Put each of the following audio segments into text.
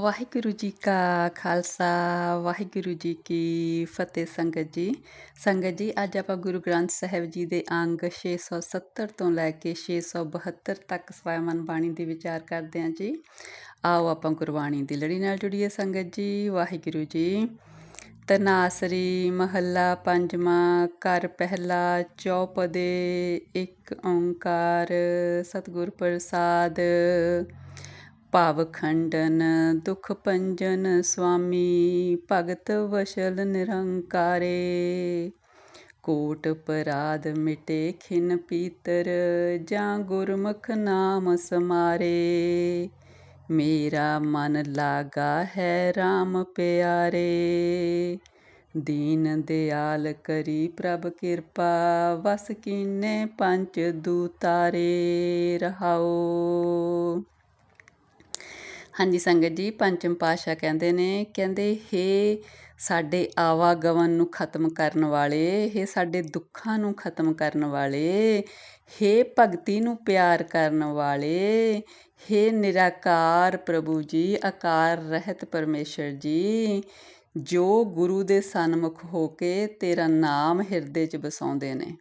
ਵਾਹਿਗੁਰੂ ਜੀ ਕਾ ਖਾਲਸਾ, ਵਾਹਿਗੁਰੂ ਜੀ ਕੀ ਫਤਿਹ ਸੰਗਤ ਜੀ। ਸੰਗਤ ਜੀ, ਅੱਜ ਆਪਾਂ ਗੁਰੂ ਗ੍ਰੰਥ ਸਾਹਿਬ ਜੀ ਦੇ ਅੰਗ 670 ਤੋਂ ਲੈ ਕੇ 672 ਤੱਕ ਸਵੈਮਨ ਬਾਣੀ ਦੇ ਵਿਚਾਰ ਕਰਦੇ ਹਾਂ ਜੀ। ਆਓ ਆਪਾਂ ਗੁਰਬਾਣੀ ਦੀ ਲੜੀ ਨਾਲ ਜੁੜੀਏ ਸੰਗਤ ਜੀ, ਵਾਹਿਗੁਰੂ ਜੀ। ਤਨਾਸਰੀ ਮਹੱਲਾ ਪੰਜਵਾਂ ਕਰ ਪਹਿਲਾ ਚੌਪਦੇ, ਇੱਕ ਓੰਕਾਰ ਸਤਿਗੁਰ ਪ੍ਰਸਾਦ। ਭਾਵ ਖੰਡਨ, ਦੁਖ ਭੰਜਨ ਸੁਆਮੀ ਭਗਤ ਵਸ਼ਲ ਨਿਰੰਕਾਰੇ। ਕੋਟ ਪਰਾਧ ਮਿਟੇ ਖਿਨ ਪੀਤਰ, ਜਾਂ ਗੁਰਮੁਖ ਨਾਮ ਸਮਾਰੇ। ਮੇਰਾ ਮਨ ਲਾਗਾ ਹੈ RAM ਪਿਆਰੇ। ਦੀਨ ਦਿਆਲ ਕਰੀ ਪ੍ਰਭ ਕਿਰਪਾ, ਵਸ ਕੀਨੇ ਪੰਜ ਦੂਤਾਰੇ ਰਹਾਓ। ਹਾਂਜੀ ਸੰਗਤ ਜੀ, ਪੰਚਮ ਪਾਤਸ਼ਾਹ ਕਹਿੰਦੇ ਨੇ, ਕਹਿੰਦੇ, ਹੇ ਸਾਡੇ ਆਵਾਗਮਨ ਨੂੰ ਖਤਮ ਕਰਨ ਵਾਲੇ, ਹੇ ਸਾਡੇ ਦੁੱਖਾਂ ਨੂੰ ਖਤਮ ਕਰਨ ਵਾਲੇ, ਹੇ ਭਗਤੀ ਨੂੰ ਪਿਆਰ ਕਰਨ ਵਾਲੇ, ਹੇ ਨਿਰਾਕਾਰ ਪ੍ਰਭੂ ਜੀ, ਆਕਾਰ ਰਹਿਤ ਪਰਮੇਸ਼ਰ ਜੀ, ਜੋ ਗੁਰੂ ਦੇ ਸਨਮੁਖ ਹੋ ਕੇ ਤੇਰਾ ਨਾਮ ਹਿਰਦੇ 'ਚ ਬਸਾਉਂਦੇ ਨੇ।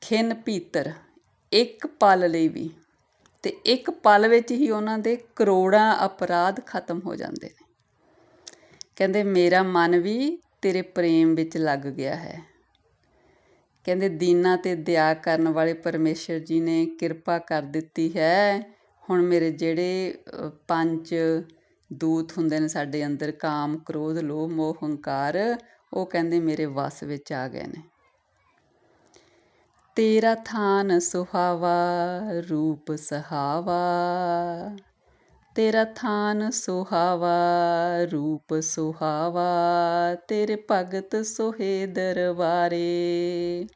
ਖਿੰਨ ਪੀਤਰ, ਇੱਕ ਪਲ ਲਈ ਵੀ ਅਤੇ ਇੱਕ ਪਲ ਵਿੱਚ ਹੀ ਉਹਨਾਂ ਦੇ ਕਰੋੜਾਂ ਅਪਰਾਧ ਖਤਮ ਹੋ ਜਾਂਦੇ ਨੇ। ਕਹਿੰਦੇ, ਮੇਰਾ ਮਨ ਵੀ ਤੇਰੇ ਪ੍ਰੇਮ ਵਿੱਚ ਲੱਗ ਗਿਆ ਹੈ। ਕਹਿੰਦੇ, ਦੀਨਾ ਤੇ ਦਇਆ ਕਰਨ ਵਾਲੇ ਪਰਮੇਸ਼ਰ ਜੀ ਨੇ ਕਿਰਪਾ ਕਰ ਦਿੱਤੀ ਹੈ। ਹੁਣ ਮੇਰੇ ਜਿਹੜੇ ਪੰਜ ਦੂਤ ਹੁੰਦੇ ਨੇ ਸਾਡੇ ਅੰਦਰ, ਕਾਮ, ਕ੍ਰੋਧ, ਲੋਭ, ਮੋਹ, ਹੰਕਾਰ, ਉਹ ਕਹਿੰਦੇ ਮੇਰੇ ਵਸ ਵਿੱਚ ਆ ਗਏ ਨੇ। ਤੇਰਾ ਥਾਨ ਸੁਹਾਵਾ, ਰੂਪ ਸਹਾਵਾ। ਤੇਰਾ ਥਾਨ ਸੁਹਾਵਾ, ਰੂਪ ਸੁਹਾਵਾ। ਤੇਰੇ ਭਗਤ ਸੋਹੇ ਦਰਬਾਰੇ।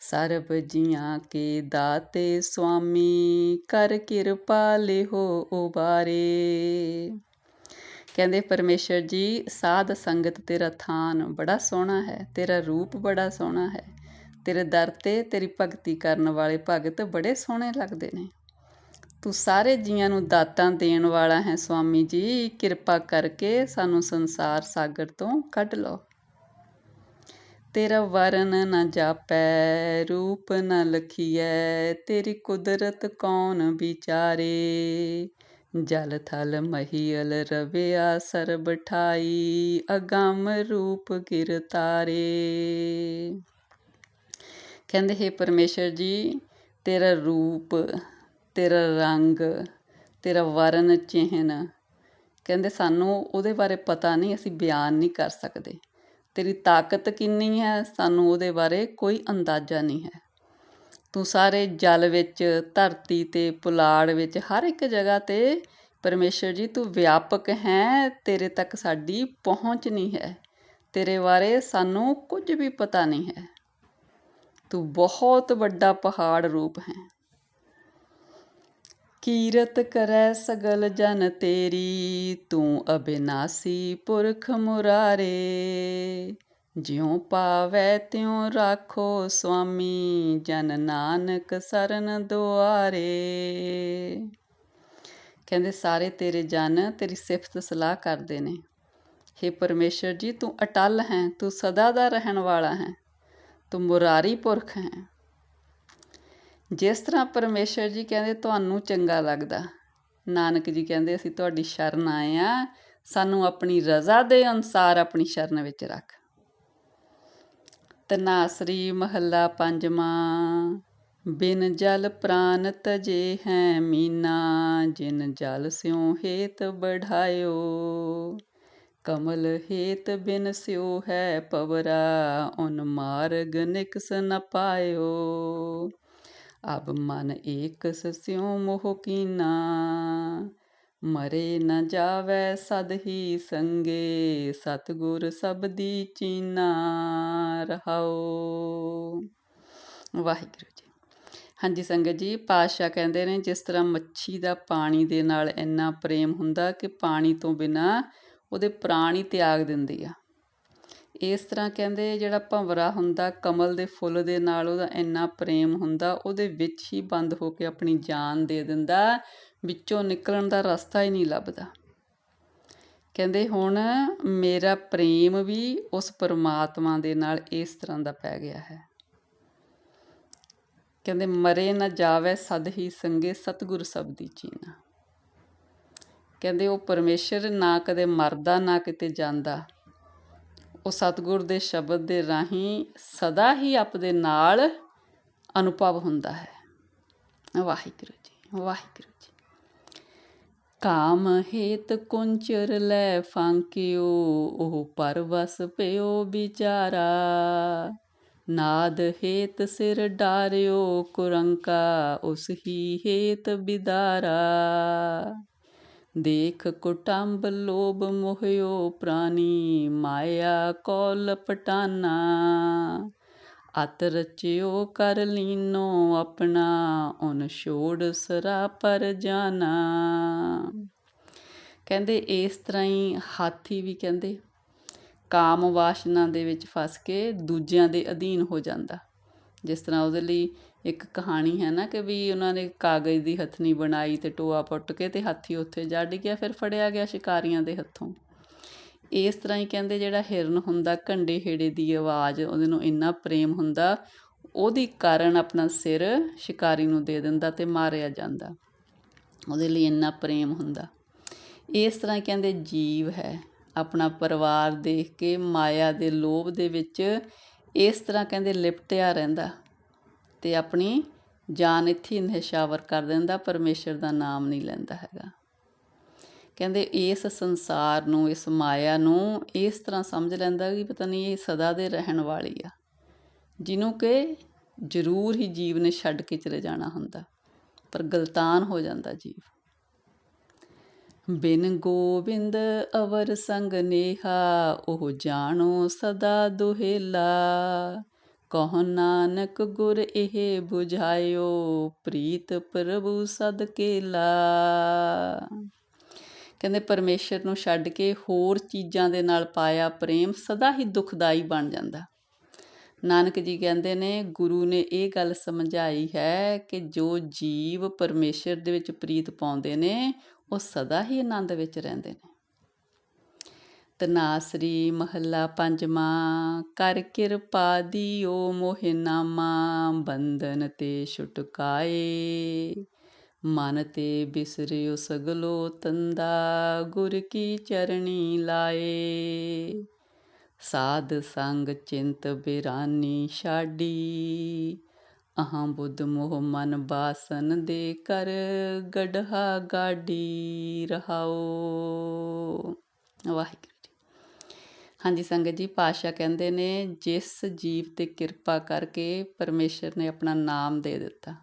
ਸਰਬ ਜੀਆਂ ਕੇ ਦਾਤੇ ਸੁਆਮੀ, ਕਰ ਕਿਰਪਾ ਲਿਹੋ ਉਬਾਰੇ। ਕਹਿੰਦੇ ਪਰਮੇਸ਼ਰ ਜੀ, ਸਾਧ ਸੰਗਤ ਤੇਰਾ ਥਾਨ ਬੜਾ ਸੋਹਣਾ ਹੈ, ਤੇਰਾ ਰੂਪ ਬੜਾ ਸੋਹਣਾ ਹੈ। ਤੇਰੇ ਦਰ ਤੇ ਤੇਰੀ ਭਗਤੀ ਕਰਨ ਵਾਲੇ ਭਗਤ ਬੜੇ ਸੋਹਣੇ ਲੱਗਦੇ ਨੇ। ਤੂੰ ਸਾਰੇ ਜੀਆਂ ਨੂੰ ਦਾਤਾਂ ਦੇਣ ਵਾਲਾ ਹੈ ਸੁਆਮੀ ਜੀ। ਕਿਰਪਾ ਕਰਕੇ ਸਾਨੂੰ ਸੰਸਾਰ ਸਾਗਰ ਤੋਂ ਕੱਢ ਲਓ। ਤੇਰਾ ਵਰਨ ਨਾ ਜਾਪੈ, ਰੂਪ ਨਾ ਲਖੀਐ, ਤੇਰੀ ਕੁਦਰਤ ਕੌਣ ਵਿਚਾਰੇ? ਜਲ ਥਲ ਮਹੀਲ ਰਵਿਆ ਸਰਬ ਠਾਈ, ਅਗੰਮ ਰੂਪ ਗਿਰਤਾਰੇ ਕਹਿੰਦੇ, ਹੈ ਪਰਮੇਸ਼ਰ ਜੀ, ਤੇਰਾ ਰੂਪ, ਤੇਰਾ ਰੰਗ, ਤੇਰਾ ਵਰਨ ਚਿਹਨ, ਕਹਿੰਦੇ, ਸਾਨੂੰ ਉਹਦੇ ਬਾਰੇ ਪਤਾ ਨਹੀਂ, ਅਸੀਂ ਬਿਆਨ ਨਹੀਂ ਕਰ ਸਕਦੇ। ਤੇਰੀ ਤਾਕਤ ਕਿੰਨੀ ਹੈ, ਸਾਨੂੰ ਉਹਦੇ ਬਾਰੇ ਕੋਈ ਅੰਦਾਜ਼ਾ ਨਹੀਂ ਹੈ। ਤੂੰ ਸਾਰੇ ਜਲ ਵਿੱਚ, ਧਰਤੀ ਤੇ, ਪੁਲਾੜ ਵਿੱਚ, ਹਰ ਇੱਕ ਜਗ੍ਹਾ ਤੇ ਪਰਮੇਸ਼ਰ ਜੀ, ਤੂੰ ਵਿਆਪਕ ਹੈ, ਤੇਰੇ ਤੱਕ ਸਾਡੀ ਪਹੁੰਚ ਨਹੀਂ ਹੈ। ਤੇਰੇ ਬਾਰੇ ਸਾਨੂੰ ਕੁਝ ਵੀ ਪਤਾ ਨਹੀਂ ਹੈ। ਤੂੰ ਬਹੁਤ ਵੱਡਾ ਪਹਾੜ ਰੂਪ ਹੈ। ਕੀਰਤ ਕਰੈ ਸਗਲ ਜਨ ਤੇਰੀ, ਤੂੰ ਅਬਿਨਾਸੀ ਪੁਰਖ ਮੁਰਾਰੇ। ਜਿਉ ਪਾਵੈ ਤਿਉ ਰਾਖੋ ਸੁਆਮੀ, ਜਨ ਨਾਨਕ ਸਰਨ ਦੁਆਰੇ। ਕਹਿੰਦੇ, ਸਾਰੇ ਤੇਰੇ ਜਨ ਤੇਰੀ ਸਿਫਤ ਸਲਾਹ ਕਰਦੇ ਨੇ। हे ਪਰਮੇਸ਼ਰ ਜੀ, ਤੂੰ ਅਟਲ ਹੈ, ਤੂੰ ਸਦਾ ਦਾ ਰਹਿਣ ਵਾਲਾ ਹੈ। ਤੂੰ ਮੁਰਾਰੀ ਪੁਰਖ ਹੈ। ਜਿਸ ਤਰ੍ਹਾਂ ਪਰਮੇਸ਼ਰ ਜੀ ਕਹਿੰਦੇ, ਤੁਹਾਨੂੰ ਚੰਗਾ ਲੱਗਦਾ। ਨਾਨਕ ਜੀ ਕਹਿੰਦੇ, ਅਸੀਂ ਤੁਹਾਡੀ ਸ਼ਰਨ ਆਏ ਆ। ਸਾਨੂੰ ਆਪਣੀ ਰਜ਼ਾ ਦੇ ਅਨਸਾਰ ਆਪਣੀ ਸ਼ਰਨ ਵਿੱਚ ਰੱਖ। ਤਨਾਸਰੀ ਮਹੱਲਾ ਪੰਜਵਾਂ, ਬਿਨ ਜਲ ਪ੍ਰਾਨ ਤਜੇ ਹੈ ਮੀਨਾ, ਜਿਨ ਜਲ ਸਿਉ ਹੇਤ ਬਢਾਇਓ। ਕਮਲ ਹੇਤ ਬਿਨ ਸਿਉ ਹੈ ਪਵਰਾ, ਉਨ ਮਾਰਗ ਨਿਕਸ ਨ ਪਾਇਓ। ਅਬ ਮਨ ਏਕ ਸਿਉ ਮੋਹ ਕੀਨਾ, ਮਰੇ ਨ ਜਾਵੇ ਸਦ ਹੀ ਸੰਗੇ, ਸਤਗੁਰ ਸਬਦੀ ਚੀਨਾ ਰਹਾਓ। ਵਾਹਿਗੁਰੂ ਜੀ। ਹਾਂਜੀ ਸੰਗਤ ਜੀ ਪਾਸ਼ਾ ਕਹਿੰਦੇ ਨੇ ਜਿਸ ਤਰ੍ਹਾਂ ਮੱਛੀ ਦਾ ਪਾਣੀ ਦੇ ਨਾਲ ਇੰਨਾ ਪ੍ਰੇਮ ਹੁੰਦਾ ਕਿ ਪਾਣੀ ਤੋਂ ਬਿਨਾ ਉਹਦੇ ਪ੍ਰਾਣ ਹੀ ਤਿਆਗ ਦਿੰਦੀ ਆ। ਇਸ ਤਰ੍ਹਾਂ ਕਹਿੰਦੇ ਜਿਹੜਾ ਭੰਵਰਾ ਹੁੰਦਾ, ਕਮਲ ਦੇ ਫੁੱਲ ਦੇ ਨਾਲ ਉਹਦਾ ਇੰਨਾ ਪ੍ਰੇਮ ਹੁੰਦਾ, ਉਹਦੇ ਵਿੱਚ ਹੀ ਬੰਦ ਹੋ ਕੇ ਆਪਣੀ ਜਾਨ ਦੇ ਦਿੰਦਾ, ਵਿੱਚੋਂ ਨਿਕਲਣ ਦਾ ਰਸਤਾ ਹੀ ਨਹੀਂ ਲੱਭਦਾ। ਕਹਿੰਦੇ ਹੁਣ ਮੇਰਾ ਪ੍ਰੇਮ ਵੀ ਉਸ ਪਰਮਾਤਮਾ ਦੇ ਨਾਲ ਇਸ ਤਰ੍ਹਾਂ ਦਾ ਪੈ ਗਿਆ ਹੈ। ਕਹਿੰਦੇ ਮਰੇ ਨਾ ਜਾਵੇ ਸਦ ਹੀ ਸੰਗੇ ਸਤਗੁਰ ਸਬਦੀ ਚੀਨਾ। ਕਹਿੰਦੇ ਉਹ ਪਰਮੇਸ਼ਰ ਨਾ ਕਦੇ ਮਰਦਾ, ਨਾ ਕਿਤੇ ਜਾਂਦਾ। ਉਹ ਸਤਗੁਰ ਦੇ ਸ਼ਬਦ ਦੇ ਰਾਹੀਂ ਸਦਾ ਹੀ ਆਪਦੇ ਨਾਲ ਅਨੁਭਵ ਹੁੰਦਾ ਹੈ। ਵਾਹਿਗੁਰੂ ਜੀ ਵਾਹਿਗੁਰੂ ਜੀ। ਕਾਮ ਹੇਤ ਕੁੰਚਰ ਲੈ ਫਾਂਕਿਓ, ਉਹ ਪਰਵਸ ਪਿਓ ਵਿਚਾਰਾ। ਨਾਦ ਹੇਤ ਸਿਰ ਡਾਰਿਓ, ਕੁਰੰਕਾ ਉਸ ਹੀ ਹੇਤ ਬਿਦਾਰਾ। ਦੇਖ ਕੁਟੰਬ ਲੋਭ ਮੋਹਿਓ ਪ੍ਰਾਨੀ, ਮਾਇਆ ਕੋ ਲਪਟਾਨਾ ਅਤ ਰਚਿਓ ਕਰ ਲੀਨੋ ਆਪਣਾ, ਉਨ ਛੋੜ ਸਰਾ ਪਰ ਜਾਣਾ ਕਹਿੰਦੇ ਇਸ ਤਰ੍ਹਾਂ ਹੀ ਹਾਥੀ ਵੀ ਕਹਿੰਦੇ, ਕਾਮ ਵਾਸ਼ਨਾ ਦੇ ਵਿੱਚ ਫਸ ਕੇ ਦੂਜਿਆਂ ਦੇ ਅਧੀਨ ਹੋ ਜਾਂਦਾ। ਜਿਸ ਤਰ੍ਹਾਂ ਉਹਦੇ ਲਈ ਇੱਕ ਕਹਾਣੀ ਹੈ ਨਾ ਕਿ ਵੀ ਉਹਨਾਂ ਨੇ ਕਾਗਜ਼ ਦੀ ਹਥਨੀ ਬਣਾਈ ਤੇ ਟੋਆ ਪੁੱਟ ਕੇ ਤੇ ਹਾਥੀ ਉੱਥੇ ਜੜ ਗਿਆ, ਫਿਰ ਫੜਿਆ ਗਿਆ ਸ਼ਿਕਾਰੀਆਂ ਦੇ ਹੱਥੋਂ। ਇਸ ਤਰ੍ਹਾਂ ਹੀ ਕਹਿੰਦੇ ਜਿਹੜਾ ਹਿਰਨ ਹੁੰਦਾ ਕੰਡੇ ਹੇੜੇ ਦੀ ਆਵਾਜ਼, ਉਹਦੇ ਨੂੰ ਇੰਨਾ ਪ੍ਰੇਮ ਹੁੰਦਾ, ਉਹਦੀ ਕਾਰਨ ਆਪਣਾ ਸਿਰ ਸ਼ਿਕਾਰੀ ਨੂੰ ਦੇ ਦਿੰਦਾ ਤੇ ਮਾਰਿਆ ਜਾਂਦਾ। ਉਹਦੇ ਲਈ ਇੰਨਾ ਪ੍ਰੇਮ ਹੁੰਦਾ। ਇਸ ਤਰ੍ਹਾਂ ਕਹਿੰਦੇ ਜੀਵ ਹੈ। ਆਪਣਾ ਪਰਿਵਾਰ ਦੇਖ ਕੇ ਮਾਇਆ ਦੇ ਲੋਭ ਦੇ ਵਿੱਚ ਇਸ ਤਰ੍ਹਾਂ ਕਹਿੰਦੇ ਲਿਪਟਿਆ ਰਹਿੰਦਾ। ਅਤੇ ਆਪਣੀ ਜਾਨ ਇੱਥੇ ਨਿਸ਼ਾਵਰ ਕਰ ਦਿੰਦਾ, ਪਰਮੇਸ਼ਰ ਦਾ ਨਾਮ ਨਹੀਂ ਲੈਂਦਾ ਹੈਗਾ। ਕਹਿੰਦੇ ਇਸ ਸੰਸਾਰ ਨੂੰ, ਇਸ ਮਾਇਆ ਨੂੰ ਇਸ ਤਰ੍ਹਾਂ ਸਮਝ ਲੈਂਦਾ ਕਿ ਪਤਾ ਨਹੀਂ ਇਹ ਸਦਾ ਦੇ ਰਹਿਣ ਵਾਲੀ ਆ। ਜਿਹਨੂੰ ਕਿ ਜ਼ਰੂਰ ਹੀ ਜੀਵ ਨੇ ਛੱਡ ਕੇ ਚਲੇ ਜਾਣਾ ਹੁੰਦਾ, ਪਰ ਗਲਤਾਨ ਹੋ ਜਾਂਦਾ ਜੀਵ। ਬਿਨ ਗੋਬਿੰਦ ਅਵਰ ਸੰਗ ਨੇਹਾ, ਉਹ ਜਾਣੋ ਸਦਾ ਦੁਹੇਲਾ। ਕਹ ਨਾਨਕ ਗੁਰ ਇਹ 부ਝਾਇਓ ਪ੍ਰੀਤ ਪ੍ਰਭੂ ਸਦ ਕੇਲਾ। ਕਹਿੰਦੇ ਪਰਮੇਸ਼ਰ ਨੂੰ ਛੱਡ ਕੇ ਹੋਰ ਚੀਜ਼ਾਂ ਦੇ ਨਾਲ ਪਾਇਆ ਪ੍ਰੇਮ ਸਦਾ ਹੀ ਦੁਖਦਾਈ ਬਣ ਜਾਂਦਾ। ਨਾਨਕ ਜੀ ਕਹਿੰਦੇ ਨੇ, ਗੁਰੂ ਨੇ ਇਹ ਗੱਲ ਸਮਝਾਈ ਹੈ ਕਿ ਜੋ ਜੀਵ ਪਰਮੇਸ਼ਰ ਦੇ ਵਿੱਚ ਪ੍ਰੀਤ ਪਾਉਂਦੇ ਨੇ, ਉਹ ਸਦਾ ਹੀ ਆਨੰਦ ਵਿੱਚ ਰਹਿੰਦੇ ਨੇ। ਤਨਾਸਰੀ ਮਹੱਲਾ ਪੰਜਵਾਂ, ਕਰ ਕਿਰਪਾ ਦੀਓ ਮੋਹਿ ਨਾਮਾ, ਬੰਧਨ ਤੇ ਛੁਟਕਾਏ। ਮਨ ਤੇ ਬਿਸਰਿਓ ਸਗਲੋ ਤੰਦਾ, ਗੁਰ ਕੀ ਚਰਣੀ ਲਾਏ। ਸਾਧ ਸੰਗ ਚਿੰਤ ਬਿਰਾਨੀ ਛਾਡੀ, ਅਹਾਂ ਬੁੱਧ ਮੋਹ ਮਨ ਬਾਸਨ ਦੇ ਕਰ ਗੜਹਾ ਗਾਡੀ ਰਹਾਓ। ਵਾਹਿਗੁਰੂ। ਹਾਂਜੀ ਸੰਗਤ ਜੀ ਪਾਸ਼ਾ ਕਹਿੰਦੇ ਨੇ, ਜਿਸ ਜੀਵ ਤੇ ਕਿਰਪਾ ਕਰਕੇ ਪਰਮੇਸ਼ਰ ਨੇ ਆਪਣਾ ਨਾਮ ਦੇ ਦਿੱਤਾ,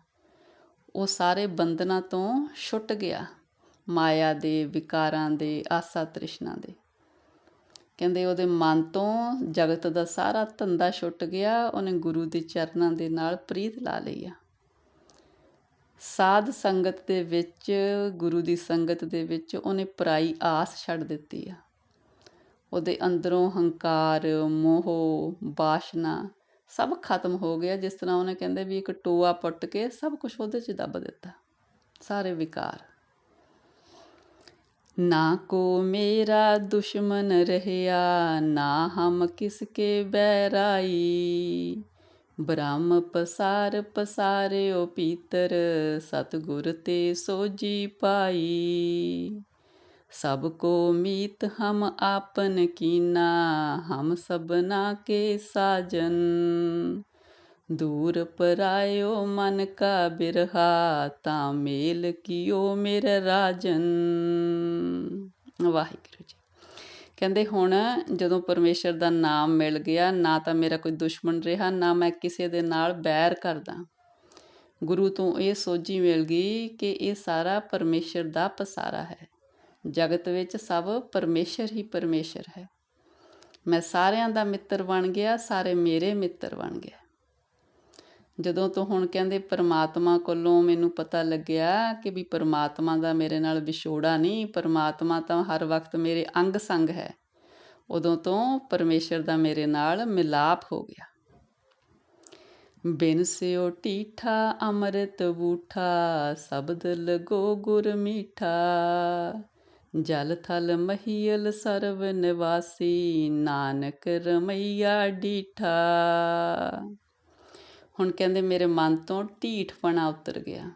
ਉਹ ਸਾਰੇ ਬੰਧਨਾਂ ਤੋਂ ਛੁੱਟ ਗਿਆ, ਮਾਇਆ ਦੇ, ਵਿਕਾਰਾਂ ਦੇ, ਆਸਾ ਤ੍ਰਿਸ਼ਨਾ ਦੇ। ਕਹਿੰਦੇ ਉਹਦੇ ਮਨ ਤੋਂ ਜਗਤ ਦਾ ਸਾਰਾ ਧੰਦਾ ਛੁੱਟ ਗਿਆ, ਉਹਨੇ ਗੁਰੂ ਦੇ ਚਰਨਾਂ ਦੇ ਨਾਲ ਪ੍ਰੀਤ ਲਾ ਲਈ ਆ। ਸਾਧ ਸੰਗਤ ਦੇ ਵਿੱਚ, ਗੁਰੂ ਦੀ ਸੰਗਤ ਦੇ ਵਿੱਚ ਉਹਨੇ ਪਰਾਈ ਆਸ ਛੱਡ ਦਿੱਤੀ ਆ। ਉਹਦੇ ਅੰਦਰੋਂ ਹੰਕਾਰ, ਮੋਹ, ਬਾਸ਼ਨਾ ਸਭ ਖਤਮ ਹੋ ਗਿਆ। ਜਿਸ ਤਰ੍ਹਾਂ ਉਹਨੇ ਕਹਿੰਦੇ ਵੀ ਇੱਕ ਟੋਆ ਪੁੱਟ ਕੇ ਸਭ ਕੁਝ ਉਹਦੇ 'ਚ ਦੱਬ ਦਿੱਤਾ। ਸਾਰੇ ਵਿਕਾਰ। ਨਾ ਕੋ ਮੇਰਾ ਦੁਸ਼ਮਨ ਰਹਿਆ, ਨਾ ਹਮ ਕਿਸਕੇ ਬੈਰਾਈ ਬ੍ਰਹਮ ਪਸਾਰ ਪਸਾਰਿਓ ਪੀਤਰ, ਸਤਗੁਰ ਤੇ ਸੋਜੀ ਪਾਈ। ਸਭ ਕੋ ਮੀਤ ਹਮ ਆਪਨ ਕੀਨਾ, ਹਮ ਸਬਨਾ ਕੇ ਸਾਜਨ। ਦੂਰ ਪਰਾਇਓ ਮਨ ਕਾ ਬਿਰਹਾ, ਤਾਂ ਮੇਲ ਕੀਓ ਮੇਰੇ ਰਾਜਨ। ਵਾਹਿਗੁਰੂ ਜੀ। ਕਹਿੰਦੇ ਹੁਣ ਜਦੋਂ ਪਰਮੇਸ਼ਰ ਦਾ ਨਾਮ ਮਿਲ ਗਿਆ, ਨਾ ਤਾਂ ਮੇਰਾ ਕੋਈ ਦੁਸ਼ਮਣ ਰਿਹਾ, ਨਾ ਮੈਂ ਕਿਸੇ ਦੇ ਨਾਲ ਬੈਰ ਕਰਦਾ। ਗੁਰੂ ਤੋਂ ਇਹ ਸੋਝੀ ਮਿਲ ਗਈ ਕਿ ਇਹ ਸਾਰਾ ਪਰਮੇਸ਼ਰ ਦਾ ਪਸਾਰਾ ਹੈ। ਜਗਤ ਵਿੱਚ ਸਭ ਪਰਮੇਸ਼ਰ ਹੀ ਪਰਮੇਸ਼ਰ ਹੈ। ਮੈਂ ਸਾਰਿਆਂ ਦਾ ਮਿੱਤਰ ਬਣ ਗਿਆ, ਸਾਰੇ ਮੇਰੇ ਮਿੱਤਰ ਬਣ ਗਏ ਜਦੋਂ ਤੋਂ ਹੁਣ ਕਹਿੰਦੇ ਪਰਮਾਤਮਾ ਕੋਲੋਂ ਮੈਨੂੰ ਪਤਾ ਲੱਗਿਆ ਕਿ ਵੀ ਪਰਮਾਤਮਾ ਦਾ ਮੇਰੇ ਨਾਲ ਵਿਛੋੜਾ ਨਹੀਂ, ਪਰਮਾਤਮਾ ਤਾਂ ਹਰ ਵਕਤ ਮੇਰੇ ਅੰਗ ਸੰਗ ਹੈ, ਉਦੋਂ ਤੋਂ ਪਰਮੇਸ਼ਰ ਦਾ ਮੇਰੇ ਨਾਲ ਮਿਲਾਪ ਹੋ ਗਿਆ। ਬਿਨ ਸਿਓ ਟੀਠਾ, ਅੰਮ੍ਰਿਤ ਬੂਠਾ, ਸ਼ਬਦ ਲਗੋ ਗੁਰ ਮੀਠਾ। ਜਲ ਥਲ ਮਹੀਲ ਸਰਵ ਨਿਵਾਸੀ ਨਾਨਕ ਰਮਈਆ ਡੀਠਾ। ਹੁਣ ਕਹਿੰਦੇ ਮੇਰੇ ਮਨ ਤੋਂ ਢੀਠਪਣਾ ਉਤਰ ਗਿਆ।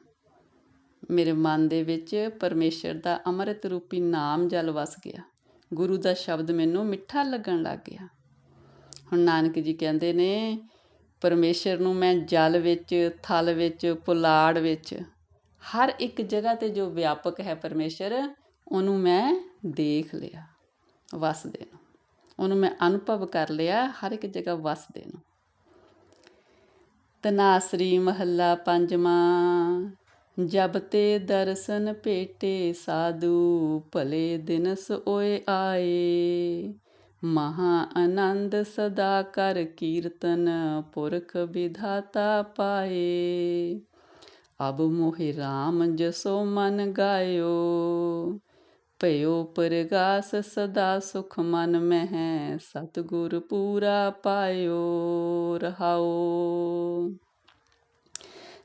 ਮੇਰੇ ਮਨ ਦੇ ਵਿੱਚ ਪਰਮੇਸ਼ਰ ਦਾ ਅੰਮ੍ਰਿਤ ਰੂਪੀ ਨਾਮ ਜਲ ਵਸ ਗਿਆ। ਗੁਰੂ ਦਾ ਸ਼ਬਦ ਮੈਨੂੰ ਮਿੱਠਾ ਲੱਗਣ ਲੱਗ ਗਿਆ। ਹੁਣ ਨਾਨਕ ਜੀ ਕਹਿੰਦੇ ਨੇ, ਪਰਮੇਸ਼ਰ ਨੂੰ ਮੈਂ ਜਲ ਵਿੱਚ, ਥਲ ਵਿੱਚ, ਪੁਲਾੜ ਵਿੱਚ, ਹਰ ਇੱਕ ਜਗ੍ਹਾ ਤੇ ਜੋ ਵਿਆਪਕ ਹੈ ਪਰਮੇਸ਼ਰ ਉਹਨੂੰ ਮੈਂ ਦੇਖ ਲਿਆ, ਵਸਦੇ ਨੂੰ। ਉਹਨੂੰ ਮੈਂ ਅਨੁਭਵ ਕਰ ਲਿਆ, ਹਰ ਇੱਕ ਜਗ੍ਹਾ ਵਸਦੇ ਨੂੰ। ਤਨਾਸਰੀ ਮਹੱਲਾ ਪੰਜਵਾਂ, ਜਬ ਤੇ ਦਰਸ਼ਨ ਭੇਟੇ ਸਾਧੂ, ਭਲੇ ਦਿਨ ਸੋਏ ਆਏ। ਮਹਾ ਆਨੰਦ ਸਦਾ ਕਰ ਕੀਰਤਨ, ਪੁਰਖ ਵਿਧਾਤਾ ਪਾਏ। ਅਬ ਮੋਹਿ RAM ਜਸੋ ਮਨ ਗਾਇਓ। ਭਇਓ ਪਰਗਾਸ ਸਦਾ ਸੁਖ ਮਨ ਮਹਿ, ਸਤਗੁਰ ਪੂਰਾ ਪਾਇਓ, ਰਹਾਓ।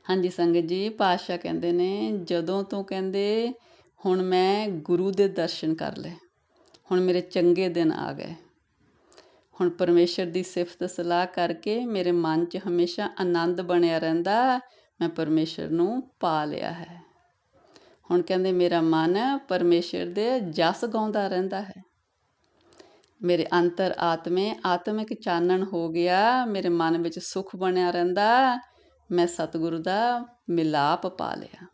ਹਾਂਜੀ, ਸੰਗਤ ਜੀ, ਪਾਤਸ਼ਾਹ ਕਹਿੰਦੇ ਨੇ, ਜਦੋਂ ਤੋਂ ਕਹਿੰਦੇ, ਹੁਣ ਮੈਂ ਗੁਰੂ ਦੇ ਦਰਸ਼ਨ ਕਰ ਲਏ, ਹੁਣ ਮੇਰੇ ਚੰਗੇ ਦਿਨ ਆ ਗਏ। ਹੁਣ ਪਰਮੇਸ਼ਰ ਦੀ ਸਿਫਤ ਸਲਾਹ ਕਰਕੇ ਮੇਰੇ ਮਨ 'ਚ ਹਮੇਸ਼ਾ ਆਨੰਦ ਬਣਿਆ ਰਹਿੰਦਾ, ਮੈਂ ਪਰਮੇਸ਼ਰ ਨੂੰ ਪਾ ਲਿਆ ਹੈ। ਹੁਣ ਕਹਿੰਦੇ ਮੇਰਾ ਮਨ ਪਰਮੇਸ਼ਰ ਦੇ ਜਸ ਗਾਉਂਦਾ ਰਹਿੰਦਾ ਹੈ। ਮੇਰੇ ਅੰਤਰ ਆਤਮੇ, ਆਤਮਿਕ ਚਾਨਣ ਹੋ ਗਿਆ, ਮੇਰੇ ਮਨ ਵਿੱਚ ਸੁਖ ਬਣਿਆ ਰਹਿੰਦਾ, ਮੈਂ ਸਤਿਗੁਰੂ ਦਾ ਮਿਲਾਪ ਪਾ ਲਿਆ।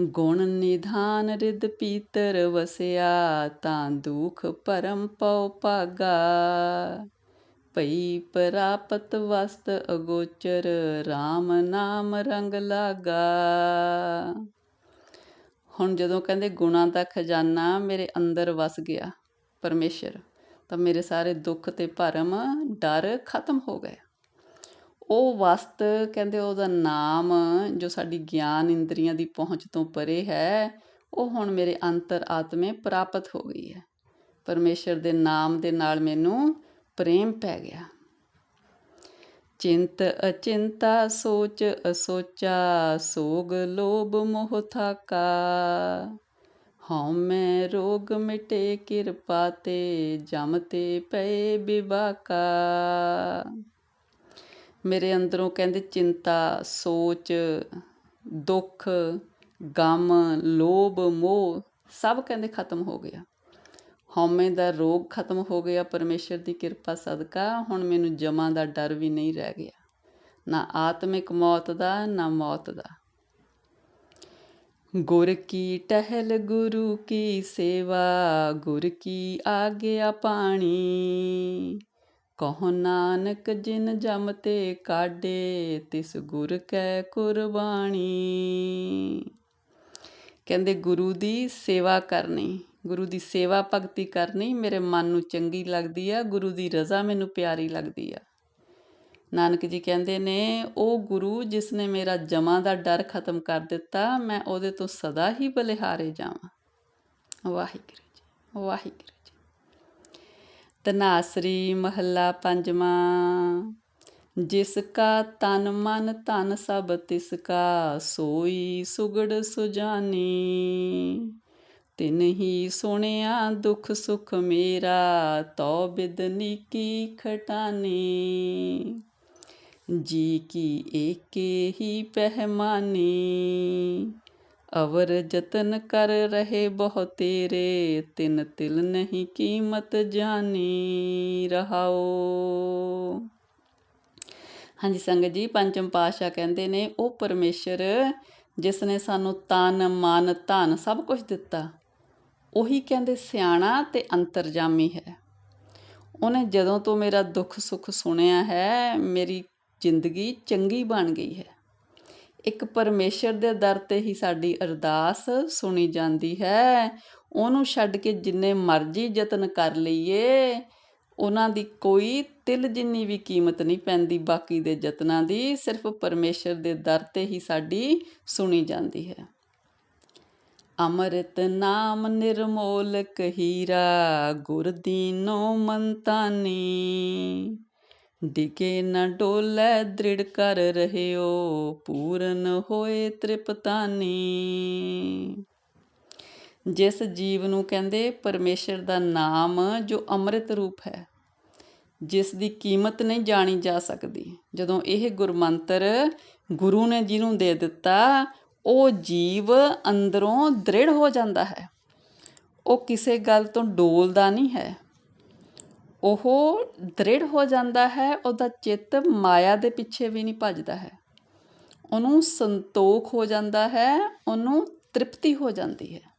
ਗੁਣ ਨਿਧਾਨ ਰਿਦ ਪੀਤਰ ਵਸਿਆ, ਤਾਂ ਦੁਖ ਪਰਮ ਪਉ ਭਾਗਾ। ਭਈ ਪ੍ਰਾਪਤ ਵਸਤ ਅਗੋਚਰ RAM ਨਾਮ ਰੰਗ ਲਾਗਾ। ਹੁਣ ਜਦੋਂ ਕਹਿੰਦੇ ਗੁਣਾਂ ਦਾ ਖਜ਼ਾਨਾ ਮੇਰੇ ਅੰਦਰ ਵਸ ਗਿਆ ਪਰਮੇਸ਼ਰ, ਤਾਂ ਮੇਰੇ ਸਾਰੇ ਦੁੱਖ ਤੇ ਭਰਮ, ਡਰ ਖਤਮ ਹੋ ਗਏ। ਉਹ ਵਸਤ ਕਹਿੰਦੇ ਉਹਦਾ ਨਾਮ ਜੋ ਸਾਡੀ ਗਿਆਨ ਇੰਦਰੀਆਂ ਦੀ ਪਹੁੰਚ ਤੋਂ ਪਰੇ ਹੈ, ਉਹ ਹੁਣ ਮੇਰੇ ਅੰਤਰ ਆਤਮੇ ਪ੍ਰਾਪਤ ਹੋ ਗਈ ਹੈ। ਪਰਮੇਸ਼ਰ ਦੇ ਨਾਮ ਦੇ ਨਾਲ ਮੈਨੂੰ ਪ੍ਰੇਮ ਪੈ ਗਿਆ। ਚਿੰਤ ਅਚਿੰਤਾ ਸੋਚ ਅਸੋਚਾ, ਸੋਗ ਲੋਭ ਮੋਹ ਥਾਕਾ। ਹਉ ਮੈਂ ਰੋਗ ਮਿਟੇ ਕਿਰਪਾ ਤੇ, ਜਮ ਤੇ ਪਏ ਬਿਵਾਕਾ। ਮੇਰੇ ਅੰਦਰੋਂ ਕਹਿੰਦੇ ਚਿੰਤਾ, ਸੋਚ, ਦੁੱਖ, ਗਮ, ਲੋਭ, ਮੋਹ ਸਭ ਕਹਿੰਦੇ ਖਤਮ ਹੋ ਗਿਆ। ਹਉਮੈ ਦਾ ਰੋਗ ਖਤਮ ਹੋ ਗਿਆ, ਪਰਮੇਸ਼ਰ ਦੀ ਕਿਰਪਾ ਸਦਕਾ, ਹੁਣ ਮੈਨੂੰ ਜਮਾਂ ਦਾ ਡਰ ਵੀ ਨਹੀਂ ਰਹਿ ਗਿਆ। ਨਾ ਆਤਮਿਕ ਮੌਤ ਦਾ, ਨਾ ਮੌਤ ਦਾ। ਗੁਰ ਕੀ ਟਹਿਲ, ਗੁਰੂ ਕੀ ਸੇਵਾ, ਗੁਰ ਕੀ ਆਗਿਆ ਪਾਣੀ। ਕਹੋ ਨਾਨਕ ਜਿਨ ਜਮ ਤੇ ਕਾਢੇ, ਤਿਸ ਗੁਰ ਕੈ ਕੁਰਬਾਨੀ ਕਹਿੰਦੇ ਗੁਰੂ ਦੀ ਸੇਵਾ ਕਰਨੀ। ਗੁਰੂ ਦੀ ਸੇਵਾ ਭਗਤੀ ਕਰਨੀ ਮੇਰੇ ਮਨ ਨੂੰ ਚੰਗੀ ਲੱਗਦੀ ਆ, ਗੁਰੂ ਦੀ ਰਜ਼ਾ ਮੈਨੂੰ ਪਿਆਰੀ ਲੱਗਦੀ ਆ। ਨਾਨਕ ਜੀ ਕਹਿੰਦੇ ਨੇ, ਉਹ ਗੁਰੂ ਜਿਸ ਨੇ ਮੇਰਾ ਜਮਾਂ ਦਾ ਡਰ ਖਤਮ ਕਰ ਦਿੱਤਾ, ਮੈਂ ਉਹਦੇ ਤੋਂ ਸਦਾ ਹੀ ਬਲਿਹਾਰੇ ਜਾਵਾਂ। ਵਾਹਿਗੁਰੂ ਜੀ ਵਾਹਿਗੁਰੂ ਜੀ। ਤਨਾਸਰੀ ਮਹੱਲਾ ਪੰਜਵਾਂ, ਜਿਸ ਕਾ ਤਨ ਮਨ ਧਨ ਸਭ ਤਿਸ ਕਾ, ਸੋਈ ਸੁਗੜ ਸੁਜਾਨੀ। ਤਿਨ ਹੀ ਸੁਣਿਆ ਦੁਖ ਸੁਖ ਮੇਰਾ, ਤੋ ਬਿਦਨੀ ਕੀ ਖਟਾਨੀ। ਜੀ ਕੀ ਏਕੇ ਹੀ ਪਹਿਮਾਨੀ। ਅਵਰ ਜਤਨ ਕਰ ਰਹੇ ਬਹੁ ਤੇਰੇ, ਤਿਨ ਤਿਲ ਨਹੀਂ ਕੀਮਤ ਜਾਣੀ ਰਹਾਓ। ਹਾਂਜੀ, ਸੰਗਤ ਜੀ, ਪੰਚਮ ਪਾਸ਼ਾ ਕਹਿੰਦੇ ਨੇ, ਉਹ ਪਰਮੇਸ਼ਰ ਜਿਸ ਨੇ ਸਾਨੂੰ ਤਨ, ਮਨ, ਧਨ ਸਭ ਕੁਝ ਦਿੱਤਾ ਉਹੀ ਕਹਿੰਦੇ ਸਿਆਣਾ ਤੇ ਅੰਤਰਜਾਮੀ ਹੈ। ਉਹਨੇ ਜਦੋਂ ਤੋਂ ਮੇਰਾ ਦੁੱਖ ਸੁੱਖ ਸੁਣਿਆ ਹੈ, ਮੇਰੀ ਜ਼ਿੰਦਗੀ ਚੰਗੀ ਬਣ ਗਈ ਹੈ। ਇੱਕ ਪਰਮੇਸ਼ਰ ਦੇ ਦਰ ਤੇ ਹੀ ਸਾਡੀ ਅਰਦਾਸ ਸੁਣੀ ਜਾਂਦੀ ਹੈ। ਉਹਨੂੰ ਛੱਡ ਕੇ ਜਿੰਨੇ ਮਰਜ਼ੀ ਯਤਨ ਕਰ ਲਈਏ, ਉਹਨਾਂ ਦੀ ਕੋਈ ਤਿਲ ਜਿੰਨੀ ਵੀ ਕੀਮਤ ਨਹੀਂ ਪੈਂਦੀ, ਬਾਕੀ ਦੇ ਯਤਨਾਂ ਦੀ ਸਿਰਫ ਪਰਮੇਸ਼ਰ ਦੇ ਦਰ ਤੇ ਹੀ ਸਾਡੀ ਸੁਣੀ ਜਾਂਦੀ ਹੈ। ਅੰਮ੍ਰਿਤ ਨਾਮ ਨਿਰਮੋਲ ਹੀਰਾ ਗੁਰ ਦੀਨੋ ਮੰਤਾਨੀ। ਡਿਕੇ ਨ ਡੋਲੇ, ਦ੍ਰਿੜ ਕਰ ਰਹਿਓ, ਪੂਰਨ ਹੋਏ ਤ੍ਰਿਪਤਾਨੀ। ਜਿਸ ਜੀਵ ਨੂੰ ਕਹਿੰਦੇ ਪਰਮੇਸ਼ਰ ਦਾ ਨਾਮ, ਜੋ ਅੰਮ੍ਰਿਤ ਰੂਪ ਹੈ, ਜਿਸ ਦੀ ਕੀਮਤ ਨਹੀਂ ਜਾਣੀ ਜਾ ਸਕਦੀ। ਜਦੋਂ ਇਹ ਗੁਰਮੰਤਰ ਗੁਰੂ ਨੇ ਜਿਹਨੂੰ ਦੇ ਦਿੱਤਾ ਉਹ ਜੀਵ ਅੰਦਰੋਂ ਦ੍ਰਿੜ ਹੋ ਜਾਂਦਾ ਹੈ ਉਹ ਕਿਸੇ ਗੱਲ ਤੋਂ ਡੋਲਦਾ ਨਹੀਂ ਹੈ ਉਹ ਦ੍ਰਿੜ ਹੋ ਜਾਂਦਾ ਹੈ ਉਹਦਾ ਚਿੱਤ ਮਾਇਆ ਦੇ ਪਿੱਛੇ ਵੀ ਨਹੀਂ ਭੱਜਦਾ ਹੈ ਉਹਨੂੰ ਸੰਤੋਖ ਹੋ ਜਾਂਦਾ ਹੈ ਉਹਨੂੰ ਤ੍ਰਿਪਤੀ ਹੋ ਜਾਂਦੀ ਹੈ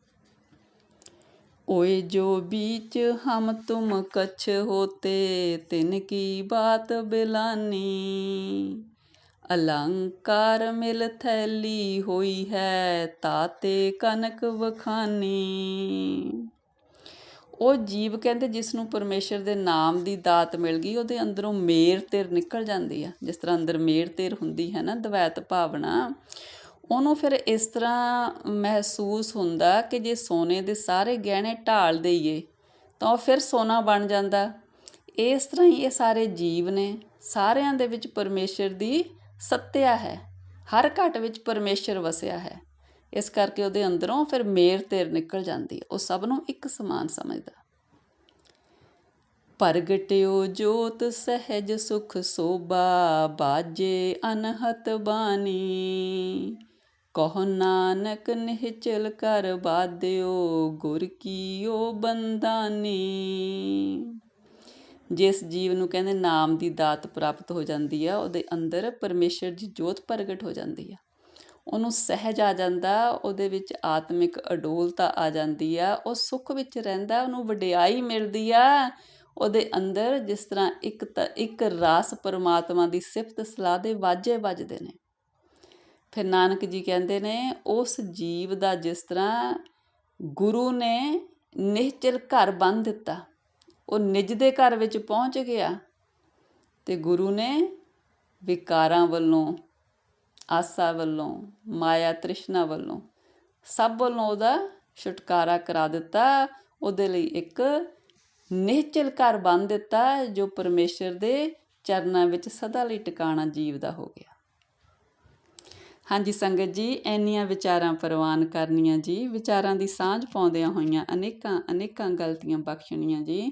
ओए जो बीच हम तुम कछ होते तिनकी बात बिलानी ਅਲੰਕਾਰ ਮਿਲ ਥੈਲੀ ਹੋਈ ਹੈ ਤਾਤੇ ਕਨਕ ਵਖਾਨੀ। ਉਹ ਜੀਵ ਕਹਿੰਦੇ ਜਿਸ ਨੂੰ ਪਰਮੇਸ਼ਰ ਦੇ ਨਾਮ ਦੀ ਦਾਤ ਮਿਲ ਗਈ, ਉਹਦੇ ਅੰਦਰੋਂ ਮੇਰ ਤੇਰ ਨਿਕਲ ਜਾਂਦੀ ਆ। ਜਿਸ ਤਰ੍ਹਾਂ ਅੰਦਰ ਮੇਰ ਤੇਰ ਹੁੰਦੀ ਹੈ ਨਾ, ਦਵੈਤ ਭਾਵਨਾ, ਉਹਨੂੰ ਫਿਰ ਇਸ ਤਰ੍ਹਾਂ ਮਹਿਸੂਸ ਹੁੰਦਾ ਕਿ ਜੇ ਸੋਨੇ ਦੇ ਸਾਰੇ ਗਹਿਣੇ ਢਾਲ ਦਈਏ, ਤਾਂ ਉਹ ਫਿਰ ਸੋਨਾ ਬਣ ਜਾਂਦਾ। ਇਸ ਤਰ੍ਹਾਂ ਹੀ ਇਹ ਸਾਰੇ ਜੀਵ ਨੇ ਸਾਰਿਆਂ ਦੇ ਵਿੱਚ ਪਰਮੇਸ਼ਰ ਦੀ ਸੱਤਿਆ ਹੈ। ਹਰ ਘਟ ਵਿੱਚ ਪਰਮੇਸ਼ਰ ਵਸਿਆ ਹੈ। ਇਸ ਕਰਕੇ ਉਹਦੇ ਅੰਦਰੋਂ ਫਿਰ ਮੇਰ ਤੇਰ ਨਿਕਲ ਜਾਂਦੀ ਉਹ ਸਭ ਨੂੰ ਇੱਕ ਸਮਾਨ ਸਮਝਦਾ। ਪ੍ਰਗਟਿਓ ਜੋਤ ਸਹਿਜ ਸੁਖ ਸੋਭਾ, ਬਾਜੇ ਅਨਹਤ ਬਾਣੀ। ਕਹੋ ਨਾਨਕ ਨਿਹਚਲ ਕਰ ਬਾਦਿਓ ਗੁਰ ਕੀਓ ਬੰਦਾਨੀ ਜਿਸ ਜੀਵ ਨੂੰ ਕਹਿੰਦੇ ਨਾਮ ਦੀ ਦਾਤ ਪ੍ਰਾਪਤ ਹੋ ਜਾਂਦੀ ਆ, ਉਹਦੇ ਅੰਦਰ ਪਰਮੇਸ਼ਰ ਦੀ ਜੋਤ ਪ੍ਰਗਟ ਹੋ ਜਾਂਦੀ ਆ। ਉਹਨੂੰ ਸਹਿਜ ਆ ਜਾਂਦਾ, ਉਹਦੇ ਵਿੱਚ ਆਤਮਿਕ ਅਡੋਲਤਾ ਆ ਜਾਂਦੀ ਆ, ਉਹ ਸੁੱਖ ਵਿੱਚ ਰਹਿੰਦਾ, ਉਹਨੂੰ ਵਡਿਆਈ ਮਿਲਦੀ ਆ। ਉਹਦੇ ਅੰਦਰ ਜਿਸ ਤਰ੍ਹਾਂ ਇੱਕ ਇੱਕ ਰਾਸ ਪਰਮਾਤਮਾ ਦੀ ਸਿਫਤ ਸਲਾਹ ਦੇ ਵਾਜੇ ਵੱਜਦੇ ਨੇ। ਫਿਰ ਨਾਨਕ ਜੀ ਕਹਿੰਦੇ ਨੇ, ਉਸ ਜੀਵ ਦਾ ਜਿਸ ਤਰ੍ਹਾਂ ਗੁਰੂ ਨੇ ਨਿਹਚਲ ਘਰ ਬੰਨ ਦਿੱਤਾ ਉਹ ਨਿੱਜ ਦੇ ਘਰ ਵਿੱਚ ਪਹੁੰਚ ਗਿਆ ਤੇ ਗੁਰੂ ਨੇ ਵਿਕਾਰਾਂ ਵੱਲੋਂ, ਆਸਾ ਵੱਲੋਂ, ਮਾਇਆ ਤ੍ਰਿਸ਼ਨਾ ਵੱਲੋਂ ਸਭ ਵੱਲੋਂ ਉਹਦਾ ਛੁਟਕਾਰਾ ਕਰਾ ਦਿੱਤਾ। ਉਹਦੇ ਲਈ ਇੱਕ ਨਿਹਚਲ ਘਰ ਬੰਨ ਦਿੱਤਾ ਜੋ ਪਰਮੇਸ਼ਰ ਦੇ ਚਰਨਾਂ ਵਿੱਚ ਸਦਾ ਲਈ ਟਿਕਾਣਾ ਜੀਵ ਦਾ ਹੋ ਗਿਆ। ਹਾਂਜੀ ਸੰਗਤ ਜੀ ਐਨੀਆਂ ਵਿਚਾਰਾਂ ਪ੍ਰਵਾਨ ਕਰਨੀਆਂ ਜੀ। ਵਿਚਾਰਾਂ ਦੀ ਸਾਂਝ ਪਾਉਂਦਿਆਂ ਹੋਈਆਂ ਅਨੇਕਾਂ ਅਨੇਕਾਂ ਗਲਤੀਆਂ ਬਖਸ਼ਣੀਆਂ ਜੀ।